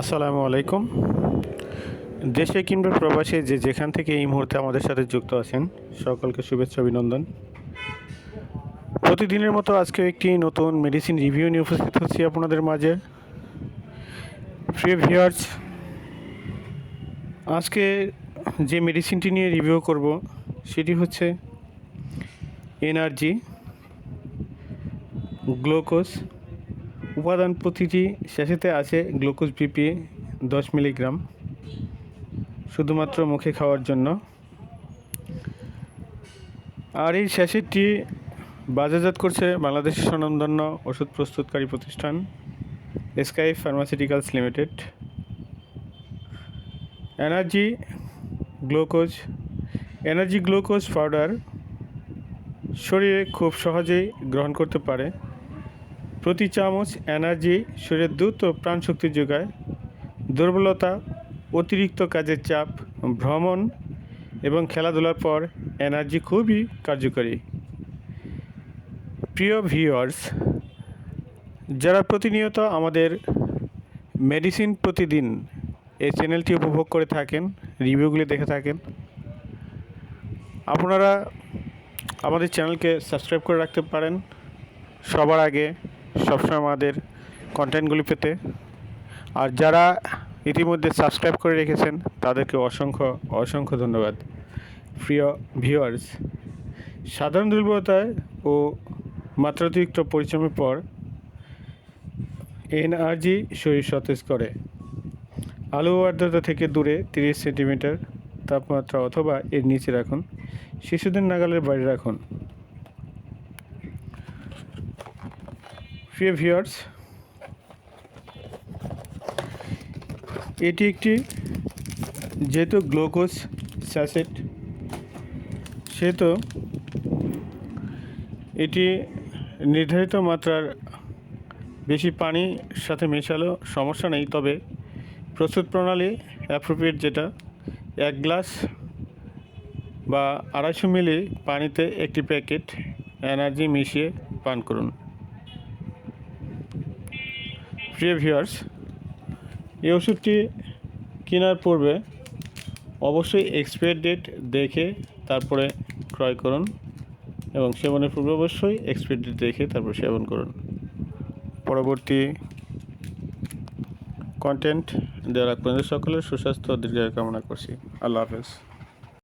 আসসালামু আলাইকুম। দেশে কিংবা প্রবাসে যে যেখান থেকে এই মুহূর্তে আমাদের সাথে যুক্ত আছেন, সকলকে শুভেচ্ছা, অভিনন্দন। প্রতিদিনের মতো আজকে একটি নতুন মেডিসিন রিভিউ নিয়ে উপস্থিত হচ্ছি আপনাদের মাঝে। প্রিয় ভিউয়ার্স আজকে যে মেডিসিনটি নিয়ে রিভিউ করব, সেটি হচ্ছে এনার্জি, গ্লুকোজ উপাদান প্রতিটি শেষেতে আছে গ্লুকোজ বিপি দশ মিলিগ্রাম, শুধুমাত্র মুখে খাওয়ার জন্য। আর এই স্যাশেটটি বাজারজাত করছে বাংলাদেশের স্বনামধন্য ওষুধ প্রস্তুতকারী প্রতিষ্ঠান, sky pharmaceuticals limited. Energy glucose energy glucose powder শরীরে খুব সহজেই গ্রহণ করতে পারে। প্রতি চামচ এনার্জি, শরীরের দ্রুত প্রাণশক্তি যোগায়, দুর্বলতা, অতিরিক্ত কাজের চাপ, ভ্রমণ এবং খেলাধুলার পর এনার্জি খুবই কার্যকরী। প্রিয় ভিউয়ার্স, যারা প্রতিনিয়ত আমাদের মেডিসিন প্রতিদিন এই চ্যানেলটি উপভোগ করে থাকেন, রিভিউগুলি দেখে থাকেন, আপনারা আমাদের চ্যানেলকে সাবস্ক্রাইব করে রাখতে পারেন। সবার আগে সবসময় আমাদের কন্টেন্টগুলি পেতে। আর যারা ইতিমধ্যে সাবস্ক্রাইব করে রেখেছেন, তাদেরকে অসংখ্য অসংখ্য ধন্যবাদ। প্রিয় ভিউয়ার্স সাধারণ দুর্বলতায় ও মাত্রাতিরিক্ত পরিশ্রমের পর এনআরজি শরীর সতেজ করে। আলু আর্দ্রতা থেকে দূরে তিরিশ সেন্টিমিটার তাপমাত্রা অথবা এর নিচে রাখুন। শিশুদের নাগালের বাইরে রাখুন। প্রিয় ভিউয়ার্স, এটি একটি যেহেতু গ্লুকোজ স্যাসেট সেহেতু এটি নির্ধারিত মাত্রার বেশি পানির সাথে মেশালেও সমস্যা নেই, তবে প্রস্তুত প্রণালী অ্যাপ্রোপ্রিয়েট যেটা, এক গ্লাস বা আড়াইশো মিলি পানিতে একটি প্যাকেট এনার্জি মিশিয়ে পান করুন। প্রিয় ভিউয়ার্স, এই ওষুধটি কেনার পূর্বে অবশ্যই এক্সপায়ার ডেট দেখে তারপরে ক্রয় করুন এবং সেবনের পূর্বে অবশ্যই এক্সপায়ার ডেট দেখে তারপর সেবন করুন। পরবর্তী কন্টেন্ট আগ পর্যন্ত সকলের সুস্বাস্থ্য দীর্ঘায়ু কামনা করছি। আল্লাহ হাফেজ।